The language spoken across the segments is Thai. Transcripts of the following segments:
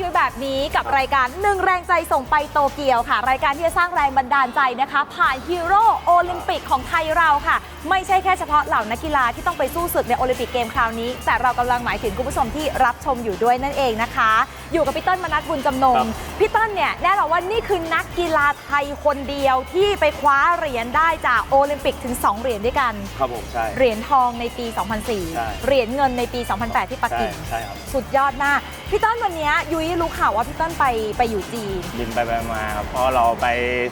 ยุ้ยแบบนี้กับรายการหนึ่งแรงใจส่งไปโตเกียวค่ะ รายการที่จะสร้างแรงบันดาลใจนะคะ ผ่านฮีโร่โอลิมปิกของไทยเราค่ะ ไม่ใช่แค่เฉพาะเหล่านักกีฬาที่ต้องไปสู้ศึกในโอลิมปิกเกมคราวนี้ แต่เรากำลังหมายถึงคุณผู้ชมที่รับชมอยู่ด้วยนั่นเองนะคะ อยู่กับพี่เติ้ลมนัดบุญจำนงครับพี่เติ้ลเนี่ยแน่นอนว่านี่คือนักกีฬาไทยคนเดียวที่ไปคว้าเหรียญได้จากโอลิมปิกถึง 2 เหรียญด้วยกัน ครับผมใช่ เหรียญทองในปีใช่2004 เหรียญเงินในปี 2008 ที่ปักใช่กิ่งใช่ครับ สุดยอดมาก พี่ต้นวันเนี้ยยุ้ยรู้ข่าวว่าพี่ต้นไปไปอยู่จีน บินไปไปมาครับ เพราะเราไป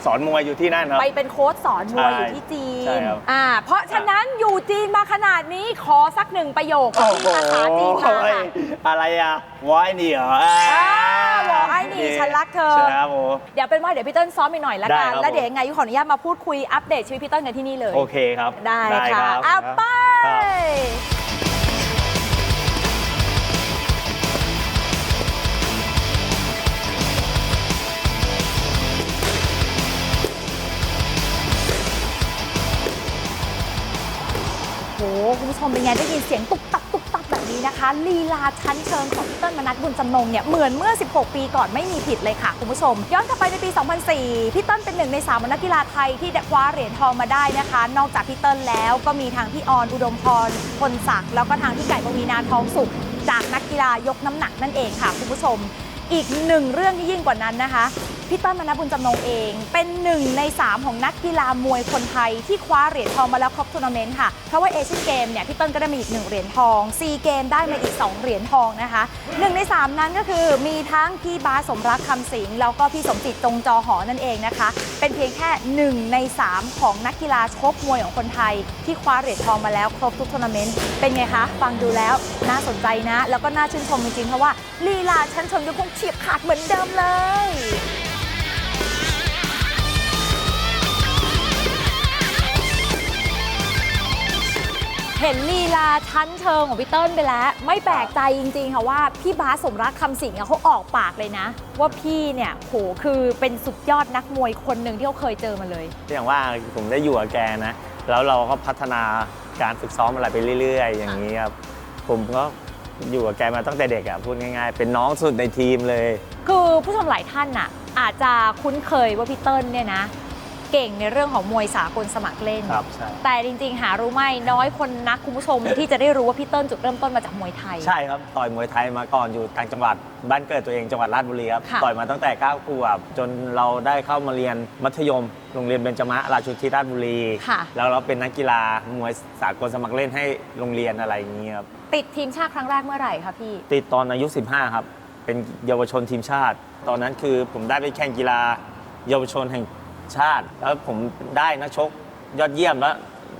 สอนมวยอยู่ที่นั่นครับ ไปเป็นโค้ชสอนมวยใช่อยู่ที่จีใช่นครับอ่า เพราะฉะนั้นอยู่จีนมาขนาดนี้ขอสักหนึ่งประโยคของพี่ภาษาจีนมาโอ้ยค่ะอะไรอะวอยนี่เหรออ่าอ่าวอไอ้นี่ฉันรักเธอ ใช่ครับผม เดี๋ยวเป็นว่าเดี๋ยวพี่เต้นซ้อมอีกหน่อยละกันได้ครับ แล้วเดี๋ยวยังไงยุ้ยขออนุญาตมาพูดคุยอัปเดตชีวิตพี่เต้นกันที่นี่เลย โอเคครับได้คค่ะรับอะไป ครับ โห คุณผู้ชมเป็นไงได้ยินเสียงตุก นี้นะคะลีลาชั้นเชิงของพี่เติ้ลมนัดบุญจำนงเนี่ยเหมือนเมื่อ 16 ปีก่อนไม่มีผิดเลยค่ะคุณผู้ชม ย้อนกลับไปในปี 2004 พี่เติ้ลเป็นหนึ่งในสามนักกีฬาไทยที่คว้าเหรียญทองมาได้นะคะ นอกจากพี่เติ้ลแล้วก็มีทางพี่ออนอุดมพรพลศักดิ์แล้วก็ทางพี่ไก่ปวีนาทองสุข จากนักกีฬายกน้ำหนักนั่นเองค่ะคุณผู้ชม อีกหนึ่งเรื่องที่ยิ่งกว่านั้นนะคะ พี่ต้นมนับุญจำนงเอง เป็นหนึ่งใน 3 ของนักกีฬามวยคนไทย ที่คว้าเหรียญทองมาแล้วครบทัวร์นาเมนต์ค่ะ เพราะว่าเอเชียนเกมเนี่ยพี่ต้นก็ได้มาอีก 1 เหรียญทองซีเกมได้มาอีก 2 เหรียญทองนะคะหนึ่งใน 3 นั้นก็คือมีทั้งพี่บาสมรักคำสิงแล้วก็พี่สมจิตจงจอหอนั่นเองนะคะ เป็นเพียงแค่ 1 ใน 3 ของนักกีฬาชกมวยของคนไทย ที่คว้าเหรียญทองมาแล้วครบทุกทัวร์นาเมนต์เป็นไงคะฟังดูแล้วน่าสนใจนะ แล้วก็น่าชื่นชมจริงๆเพราะว่าลีลาชั้นชมยังคงเฉียบขาดเหมือนเดิมเลย เห็นลีลาชั้นเชิงของพี่เติ้ลไปแล้ว ไม่แปลกใจจริงๆค่ะว่าพี่บาสสมรักคำสิงห์อะเขาออกปากเลยนะ ว่าพี่เนี่ยโหคือเป็นสุดยอดนักมวยคนหนึ่งที่เขาเคยเจอมาเลย อย่างว่าผมได้อยู่กับแกนะ แล้วเราก็พัฒนาการฝึกซ้อมอะไรไปเรื่อย ๆ อย่างนี้ครับ ผมก็อยู่กับแกมาตั้งแต่เด็กอะพูดง่ายๆ เป็นน้องสุดในทีมเลย คือผู้ชมหลายท่านน่ะอาจจะคุ้นเคยว่าพี่เติ้ลเนี่ยนะ เก่งในเรื่องของมวยสากลสมัครเล่น ครับใช่แต่จริงๆ หารู้ไหมน้อยคนนักคุณผู้ชม ที่จะได้รู้ว่าพี่เติ้ลจุดเริ่มต้นมาจากมวยไทย ใช่ครับต่อยมวยไทยมาก่อนอยู่ต่างจังหวัด บ้านเกิดตัวเองจังหวัดราชบุรีครับค่ะ ต่อยมาตั้งแต่9ขวบจนเราได้เข้ามาเรียนมัธยม โรงเรียนเบญจมะราชุทิศราชบุรี ค่ะ แล้วเราเป็นนักกีฬามวยสากลสมัครเล่นให้โรงเรียนอะไรอย่างนี้ครับติดทีมชาติครั้งแรกเมื่อไหร่คะพี่ ติดตอนอายุ 15 ครับ เป็นเยาวชนทีมชาติ ตอนนั้นคือผมได้ไปแข่งกีฬาเยาวชนแห่ง ชาติ แล้วผมได้นักชกยอดเยี่ยมแล้ว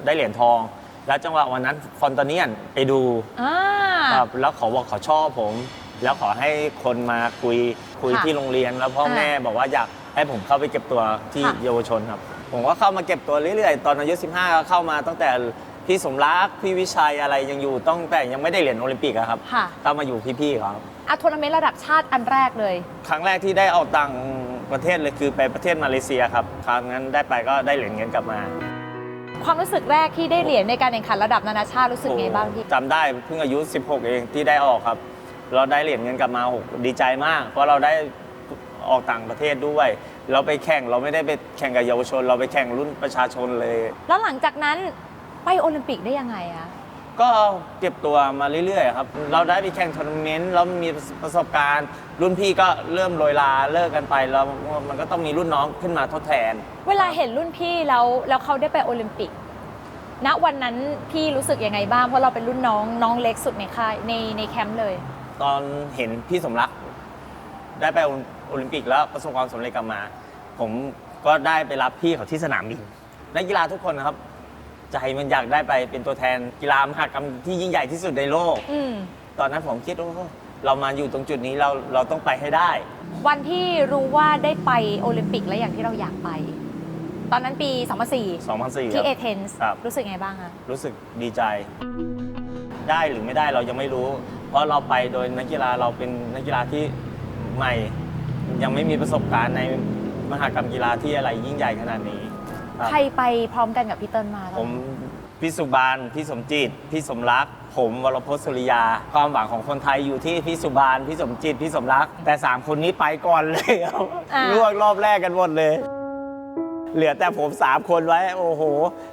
ได้เหรียญทอง แล้วจังหวะวันนั้นฟอนตาเนียนไปดูอ่า ครับแล้วเขาบอกเขาชอบผม แล้วขอให้คนมาคุยคุยค่ะที่โรงเรียน แล้วพ่ออ่าแม่บอกว่าอยากให้ผมเข้าไปเก็บตัวที่ค่ะ เยาวชนครับ ผมก็เข้ามาเก็บตัวเรื่อยๆ ตอนอายุ 15 ก็เข้ามาตั้งแต่พี่สมรักพี่วิชัยอะไรยังอยู่ต้องแต่ยังไม่ได้เหรียญโอลิมปิกอะครับค่ะเข้ามาอยู่พี่ๆครับอะทัวร์นาเมนต์ระดับชาติอันแรกเลย ครั้งแรกที่ได้ออกต่าง ประเทศเลยคือไปประเทศมาเลเซียครับ ครั้งนั้นได้ไปก็ได้เหรียญเงินกลับมาความรู้สึกแรกที่ได้เหรียญในการแข่งขันระดับนานาชาติรู้สึกไงบ้างพี่จำได้เพิ่งอายุ 16 เองที่ได้ออกครับ เราได้เหรียญเงินกลับมาโอ้โหดีใจมาก เพราะเราได้ออกต่างประเทศด้วย เราไปแข่งเราไม่ได้ไปแข่งกับเยาวชน เราไปแข่งรุ่นประชาชนเลย แล้วหลังจากนั้นไปโอลิมปิกได้ยังไงอะ ก็เก็บตัวมาเรื่อยๆครับ เราได้ไปแข่งทัวร์นาเมนต์แล้วมีประสบการณ์ รุ่นพี่ก็เริ่มโรยลาเลิกกันไปแล้วมันก็ต้องมีรุ่นน้องขึ้นมาทดแทน เวลาเห็นรุ่นพี่แล้วแล้วเขาได้ไปโอลิมปิก ณวันนั้นพี่รู้สึกยังไงบ้างเพราะเราเป็นรุ่นน้องน้องเล็กสุดในค่ายในในแคมป์เลย ตอนเห็นพี่สมรัก ได้ไปโอลิมปิกแล้วประสบความสำเร็จกลับมา ผมก็ได้ไปรับพี่เขาที่สนามบินนักกีฬาทุกคนนะครับ ใจมันอยากได้ไปเป็นตัวแทนกีฬามหกรรมที่ยิ่งใหญ่ที่สุดในโลก อืม ตอนนั้นผมคิดว่าเรามาอยู่ตรงจุดนี้เราเราต้องไปให้ได้ วันที่รู้ว่าได้ไปโอลิมปิกแล้วอย่างที่เราอยากไป ตอนนั้นปี 2004 2004ที่คเอรับเธนส์ครับ รู้สึกไงบ้างคะรู้สึกดีใจ ได้หรือไม่ได้เรายังไม่รู้ เพราะเราไปโดยนักกีฬาเราเป็นนักกีฬาที่ใหม่ ยังไม่มีประสบการณ์ในมหากรรมกีฬาที่อะไรยิ่งใหญ่ขนาดนี้ครับ ใครไปพร้อมกันกับพี่เติ้ลมาตอนผนั้นมพี่สุบานพี่สมจิต พี่สมรักพผมวรพจน์สุริยา ความหวังของคนไทยอยู่ที่พี่สุบานพี่สมจิต พี่สมรัก แต่3คนนี้ไปก่อนเลยครับอ่าล่วงรอบแรกกันหมดเลย เหลือแต่ผม3คนไว้ โอ้โห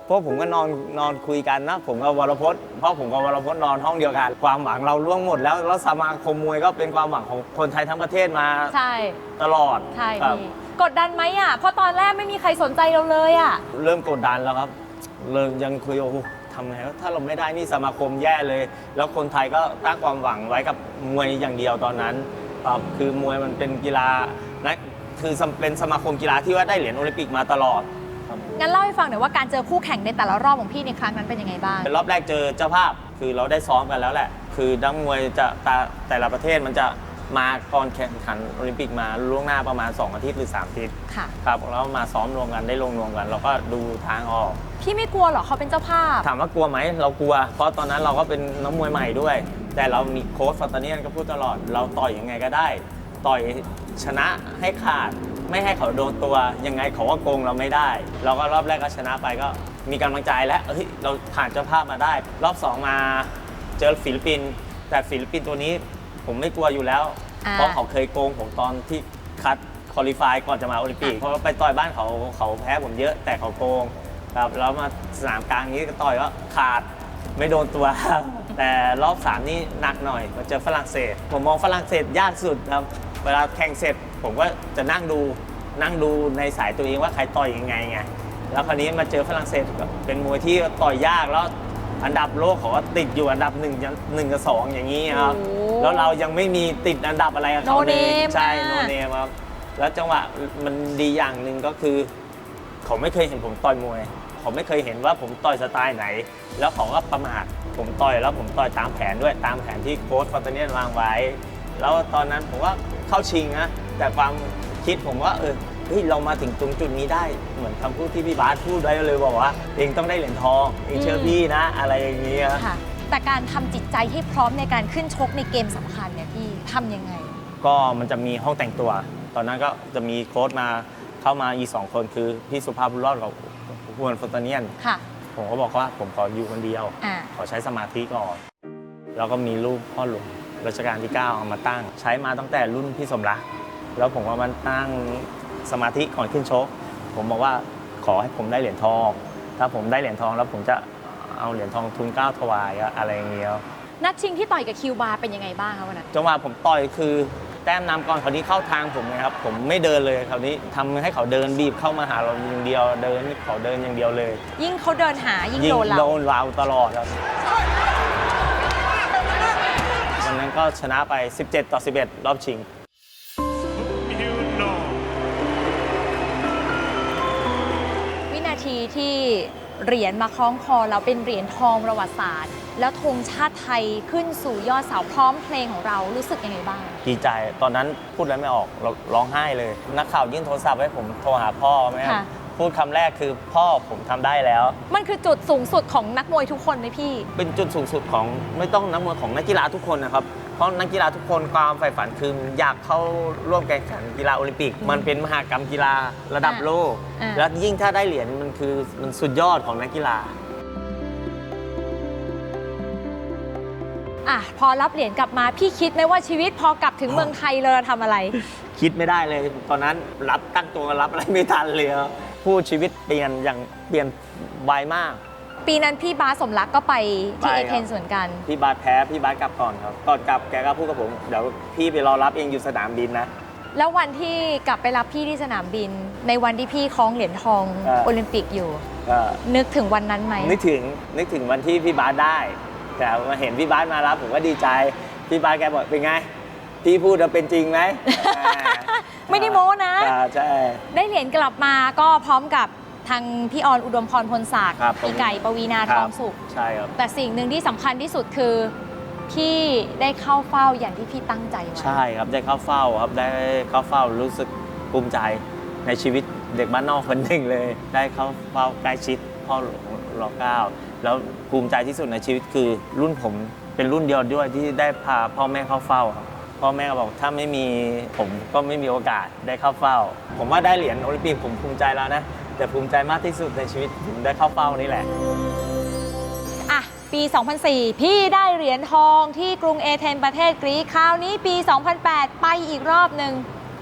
พวกผมก็นอนนอนคุยกันนะ ผมกับวรพจน์เพราะผมกับวรพจน์นอนห้องเดียวกัน ความหวังเราล่วงหมดแล้วแล้วสมาคมมวยก็เป็นความหวังของคนไทยทั้งประเทศมาใช่ตลอดใช่ครับ พี่ กดดันไหมอะ เพราะตอนแรกไม่มีใครสนใจเราเลยอะ เริ่มกดดันแล้วครับ เริ่มยังคุยโอ้โหทำไงวะถ้าเราไม่ได้นี่สมาคมแย่เลย แล้วคนไทยก็ตั้งความหวังไว้กับมวยอย่างเดียวตอนนั้นครับคือมวยมันเป็นกีฬานะคือเป็นสมาคมกีฬาที่ว่าได้เหรียญโอลิมปิกมาตลอดครับ งั้นเล่าให้ฟังหน่อยว่าการเจอคู่แข่งในแต่ละรอบของพี่ในครั้งนั้นเป็นยังไงบ้างรอบแรกเจอเจ้าภาพคือเราได้ซ้อมกันแล้วแหละ คือนักมวยจะแต่แต่ละประเทศมันจะ มาก่อนแข่งขันโอลิมปิกมาล่วงหน้าประมาณ 2 อาทิตย์หรือ 3 อาทิตย์ค่ะ ครับแล้วมาซ้อมรวมกันได้ลงรวมกัน เราก็ดูทางออก พี่ไม่กลัวเหรอเขาเป็นเจ้าภาพ ถามว่ากลัวไหมเรากลัว เพราะตอนนั้นเราก็เป็นนักมวยใหม่ด้วย แต่เรามีโค้ชฟัตตาเนียนก็พูดตลอด เราต่อยยังไงก็ได้ ต่อยชนะให้ขาด ไม่ให้เขาโดนตัว ยังไงเขาก็โกงเราไม่ได้ เราก็รอบแรกก็ชนะไปก็มีกำลังใจแล้วเฮ้ยเราผ่านเจ้าภาพมาได้ รอบสองมาเจอฟิลิปปินส์แต่ฟิลิปปินส์ตัวนี้ ผมไม่กลัวอยู่แล้ว อ่า เพราะเขาเคยโกงผมตอนที่คัดคอลิฟายก่อนจะมาโอลิมปิกเพราะว่าไปต่อยบ้านเขาเขาแพ้ผมเยอะแต่เขาโกงครับแล้วมาสนามกลางนี้ก็ต่อยก็ขาดไม่โดนตัวแต่รอบสามนี่หนักหน่อยมาเจอฝรั่งเศส ผมมองฝรั่งเศสยากสุดครับเวลาแข่งเสร็จผมก็จะนั่งดูนั่งดูในสายตัวเองว่าใครต่อยยังไงไงแล้วคราวนี้มาเจอฝรั่งเศสแบบเป็นมวยที่ต่อยยากแล้วอันดับโลกเขาก็ติดอยู่อันดับหนึ่งหนึ่งกับสองอย่างนี้ครับ โอ้ แล้วเรายังไม่มีติดอันดับอะไรกับเขาเลย No name ใช่อะโนเนมครับแล้วจังหวะมันดีอย่างหนึ่งก็คือ เขาไม่เคยเห็นผมต่อยมวย เขาไม่เคยเห็นว่าผมต่อยสไตล์ไหน แล้วเขาก็ประมาทผมต่อยแล้วผมต่อยตามแผนด้วยตามแผนที่โค้ชฟอนเตเนียนวางไว้ แล้วตอนนั้นผมว่าเข้าชิงนะแต่ความคิดผมว่าเออเฮ้ยเรามาถึงตรงจุดนี้ได้เหมือนคำพูดที่พี่บาสพูดไว้เลยบอกว่าเองต้องได้เหรียญทองเองเชื่อพี่นะ อะไรอย่างเงี้ย ค่ะ แต่การทำจิตใจให้พร้อมในการขึ้นชกในเกมสำคัญเนี่ยพี่ทำยังไง ก็มันจะมีห้องแต่งตัว ตอนนั้นก็จะมีโค้ชมาเข้ามาอีกสองคนคือพี่สุภาพบุญรอดกับฮวนฟอนตาเนียน ค่ะ ผมก็บอกว่าผมขออยู่คนเดียว อ่า ขอใช้สมาธิก่อน แล้วก็มีรูปพ่อหลวงรัชกาลที่ 9 เอามาตั้ง ใช้มาตั้งแต่รุ่นพี่สมรัก แล้วผมก็มาตั้งสมาธิก่อนขึ้นชก ผมบอกว่าขอให้ผมได้เหรียญทอง ถ้าผมได้เหรียญทองแล้วผมจะ เอาเหรียญทองทุนเกล้าถวายอะไรอย่างเงี้ยนัดชิงที่ต่อยกับคิวบาร์เป็นยังไงบ้างคะวันนั้นจังหวะผมต่อยคือแต้มนำก่อนคราวนี้เข้าทางผมนะครับ ผมไม่เดินเลยคราวนี้ทำให้เขาเดินบีบเข้ามาหาเราอย่างเดียวเดินเขาเดินอย่างเดียวเลย ยิ่งเขาเดินหายิ่งยิโดนเราโดนเราตลอดครับวันนั้นก็ชนะไป 17 ต่อ 11 รอบชิง You know. วินาทีที่ เหรียญมาคล้องคอเราเป็นเหรียญทองประวัติศาสตร์ แล้วธงชาติไทยขึ้นสู่ยอดเสาพร้อมเพลงของเรารู้สึกยังไงบ้าง ดีใจ ตอนนั้นพูดอะไรไม่ออกเราร้องไห้เลย นักข่าวยื่นโทรศัพท์ให้ผมโทรหาพ่อแม่ค่ะ พูดคำแรกคือพ่อผมทำได้แล้ว มันคือจุดสูงสุดของนักมวยทุกคนไหมพี่ เป็นจุดสูงสุดของไม่ต้องนักมวยของนักกีฬาทุกคนนะครับ เพราะนักกีฬาทุกคนความใฝ่ฝันคืออยากเข้าร่วมแข่งขันกีฬาโอลิมปิก มันเป็นมหากรรมกีฬาระดับโลก อ่าแล้วยิ่งถ้าได้เหรียญมันคือมันสุดยอดของนักกีฬา อะพอรับเหรียญกลับมาพี่คิดไหมว่าชีวิตพอกลับถึงเมืองไทยเราจะทำอะไร คิดไม่ได้เลย ตอนนั้นรับตั้งตัวรับอะไรไม่ทันเลยครับ พูดชีวิตเปลี่ยนอย่างเปลี่ยนไวมาก ปีนั้นพี่บาสสมรักก็ไปที่ไปเอครับเคนส่วนกัน พี่บาสแพ้พี่บาสกลับก่อนครับก่อนกลับแกก็พูดกับผมเดี๋ยวพี่ไปรอรับเองอยู่สนามบินนะ แล้ววันที่กลับไปรับพี่ที่สนามบิน ในวันที่พี่คล้องเหรียญทองเออโอลิมปิกอยู่ ก็นึกถึงวันนั้นไหม นึกถึงนึกถึงวันที่พี่บาสได้ แต่มาเห็นพี่บาสมารับผมก็ดีใจพี่บาสแกบอกเป็นไง พี่พูดแล้วเป็นจริงไหม ไม่ได้โม้นะ อ่าใช่ ได้เหรียญกลับมาก็พร้อมกับทางพี่ออนอุดมพรพลศักดิ์ครับพี่ไก่ปวีนาคทรัอบงสุข ใช่ครับ แต่สิ่งหนึ่งที่สำคัญที่สุดคือ พี่ได้เข้าเฝ้าอย่างที่พี่ตั้งใจไว้ ใช่ครับได้เข้าเฝ้าครับได้เข้าเฝ้ารู้สึกภูมิใจในชีวิตเด็กบ้านนอกคนหนึ่งเลย ได้เข้าเฝ้าใกล้ชิดพ่อหลวงรอเก้าแล้วภูมิใจที่สุดในชีวิตคือรุ่นผมเป็นรุ่นเดียวด้วยที่ได้พาพ่อแม่เข้าเฝ้าครับ พ่อแม่ก็บอกถ้าไม่มีผมก็ไม่มีโอกาสได้เข้าเฝ้า ผมว่าได้เหรียญโอลิมปิกผมภูมิใจแล้วนะ แต่ภูมิใจมากที่สุดในชีวิตผมได้เข้าเฝ้านี่แหละ อะปปี 2004 พี่ได้เหรียญทองที่กรุงเอเธนประเทศกรีซคราวนี้ปี 2008 ไปอีกรอบหนึ่ง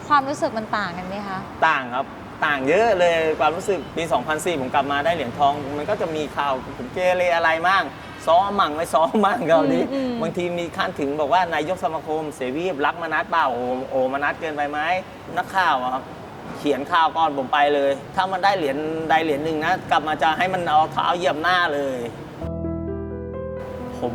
ความรู้สึกมันต่างกันไหมคะต่างครับต่างเยอะเลยความรู้สึกปี 2004 ผมกลับมาได้เหรียญทอง มันก็จะมีข่าวผมเกเรอะไรมั่ง ซ้อมมั่งไม่ซ้อมมั่งก็นี้อืมอืม บางทีมีขั้นถึงบอกว่านายกสมาคม เสวีรักมานัดเปล่าโอโอมานัดเกินไปไหมนักข่าวอะครับ เขียนข่าวก่อนผมไปเลย ถ้ามันได้เหรียญใดเหรียญหนึ่งนะ กลับมาจะให้มันเอาเท้าเหยียบหน้าเลย ผม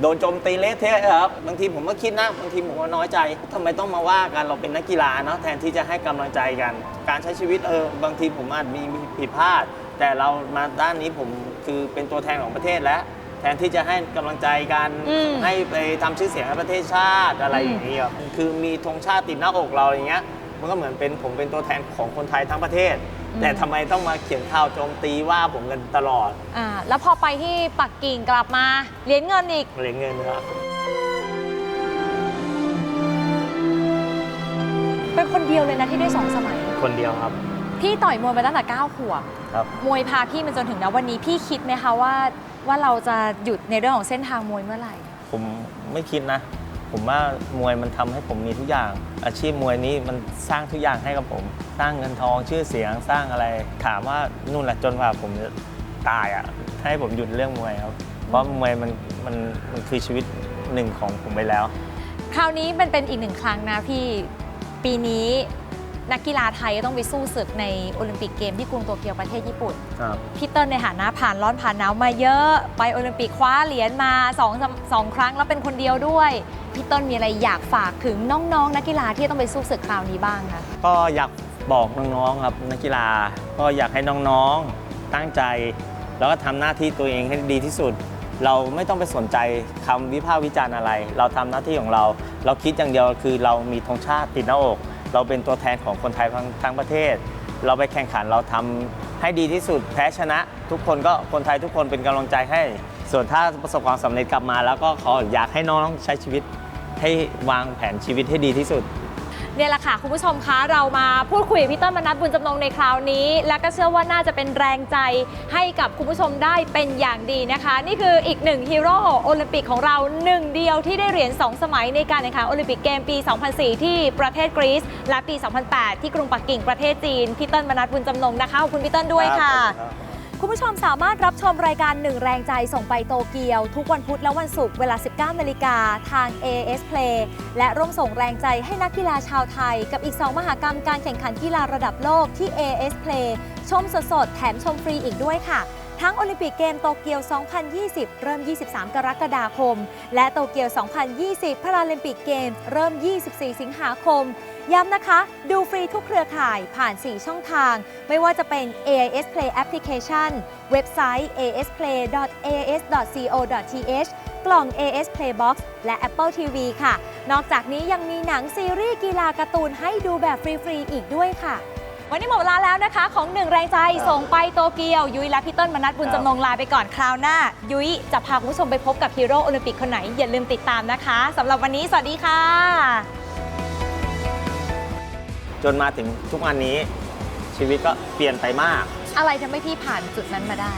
โดนโจมตีเละเทะครับบางทีผมก็คิดนะบางทีผมก็น้อยใจทำไมต้องมาว่ากันเราเป็นนักกีฬาเนาะแทนที่จะให้กำลังใจกัน การใช้ชีวิตเออบางทีผมอาจมีผิดพลาด แต่เรามาด้านนี้ผมคือเป็นตัวแทนของประเทศแล้ว แทนที่จะให้กำลังใจกันอืม ให้ไปทำชื่อเสียงให้ประเทศชาติอะไรอย่างนี้ครับคือมีธงชาติติดหน้าอกเราอย่างเงี้ย มันก็เหมือนเป็นผมเป็นตัวแทนของคนไทยทั้งประเทศ แต่ทำไมต้องมาเขียนข่าวโจมตีว่าผมกันตลอดอ่าแล้วพอไปที่ปักกิ่งกลับมาเหรียญเงินอีก เหรียญเงินครับ เป็นคนเดียวเลยนะที่ได้สองสมัย คนเดียวครับพี่ต่อยมวยมาตั้งแต่9ขวบครับ มวยพาพี่มาจนถึงนะวันนี้พี่คิดไหมคะว่า ว่าเราจะหยุดในเรื่องของเส้นทางมวยเมื่อไหร่ ผมไม่คิดนะ ผมว่ามวยมันทำให้ผมมีทุกอย่าง อาชีพมวยนี้มันสร้างทุกอย่างให้กับผม สร้างเงินทองชื่อเสียงสร้างอะไร ถามว่านู่นแหละจนกว่าผมจะตายอะให้ผมหยุดเรื่องมวยครับ เพราะมวยมันมันมันคือชีวิตหนึ่งของผมไปแล้ว คราวนี้มันเป็นอีกหนึ่งครั้งนะพี่ปีนี้ นักกีฬาไทยก็ต้องไปสู้ศึกในโอลิมปิกเกมที่กรุงโตเกียวประเทศญี่ปุ่น ครับ พี่เติ้ลในฐานะผ่านร้อนผ่านหนาวมาเยอะไปโอลิมปิกคว้าเหรียญมาสองสามสองครั้งแล้วเป็นคนเดียวด้วยพี่เติ้ลมีอะไรอยากฝากถึงน้องๆ นักกีฬาที่ต้องไปสู้ศึกคราวนี้บ้างคะ ก็อยากบอกน้องๆครับนักกีฬา ก็อยากให้น้องๆตั้งใจ แล้วก็ทำหน้าที่ตัวเองให้ดีที่สุด เราไม่ต้องไปสนใจคำวิพากษ์วิจารณ์อะไร เราทำหน้าที่ของเรา เราคิดอย่างเดียวคือเรามีธงชาติติดหน้าอก เราเป็นตัวแทนของคนไทยทั้งทั้งประเทศ เราไปแข่งขันเราทำให้ดีที่สุดแพ้ชนะ ทุกคนก็คนไทยทุกคนเป็นกำลังใจให้ ส่วนถ้าประสบความสำเร็จกลับมา แล้วก็ขออยากให้น้องใช้ชีวิตให้วางแผนชีวิตให้ดีที่สุด เนี่ยแหละค่ะคุณผู้ชมคะเรามาพูดคุยกับพี่เติ้ลมนัดบุญจำนงในคราวนี้ และก็เชื่อว่าน่าจะเป็นแรงใจให้กับคุณผู้ชมได้เป็นอย่างดีนะคะ นี่คืออีกหนึ่งฮีโร่โอลิมปิกของเราหนึ่งเดียวที่ได้เหรียญ2 สมัยในการแข่งขันโอลิมปิกเกมปี 2004 ที่ประเทศกรีซและปี 2008 ที่กรุงปักกิ่งประเทศจีนพี่เติ้ลมนัดบุญจำนงนะคะขอบคุณพี่เติ้ลด้วยค่ะ คุณผู้ชมสามารถรับชมรายการหนึ่งแรงใจส่งไปโตเกียว ทุกวันพุธและวันศุกร์เวลา 19นาฬิกาทาง AS Play และร่วมส่งแรงใจให้นักกีฬาชาวไทย กับอีก 2 มหากรรมการแข่งขันกีฬาระดับโลกที่ AS Play ชมสดๆ แถมชมฟรีอีกด้วยค่ะ ทั้งโอลิมปิกเกมโตเกียว 2020 เริ่ม 23 กรกฎาคม และโตเกียว 2020 พาราลิมปิกเกมเริ่ม 24 สิงหาคม ย้ำนะคะ ดูฟรีทุกเครือข่ายผ่าน 4 ช่องทาง ไม่ว่าจะเป็น AIS Play Application เว็บไซต์ asplay.as.co.th กล่อง AS Playbox และ Apple TV ค่ะ นอกจากนี้ยังมีหนังซีรีส์กีฬาการ์ตูนให้ดูแบบฟรี ๆ อีกด้วยค่ะ วันนี้หมดเวลาแล้วนะคะ ของหนึ่งแรงใจส่งไปโตเกียว ยุ้ยและพี่ต้นมนัดบุญจำนงลาไปก่อนคราวหน้า ยุ้ยจะพาคุณผู้ชมไปพบกับฮีโร่โอลิมปิกคนไหนอย่าลืมติดตามนะคะสำหรับวันนี้สวัสดีค่ะ จนมาถึงทุกวันนี้ชีวิตก็เปลี่ยนไปมาก อะไรทำให้พี่ผ่านจุดนั้นมาได้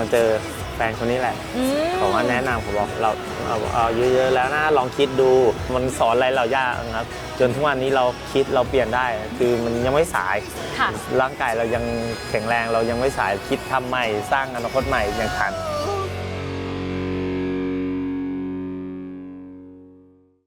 มาเจอแฟนคนนี้แหละอืมผมว่าแนะนำผมบอกเราเอาเอาเยอะๆแล้วนะลองคิดดูมันสอนอะไรเรายากนะครับ จนทุกวันนี้เราคิดเราเปลี่ยนได้ คือมันยังไม่สาย ค่ะ ร่างกายเรายังแข็งแรงเรายังไม่สายคิดทำใหม่สร้างอนาคตใหม่ยังทัน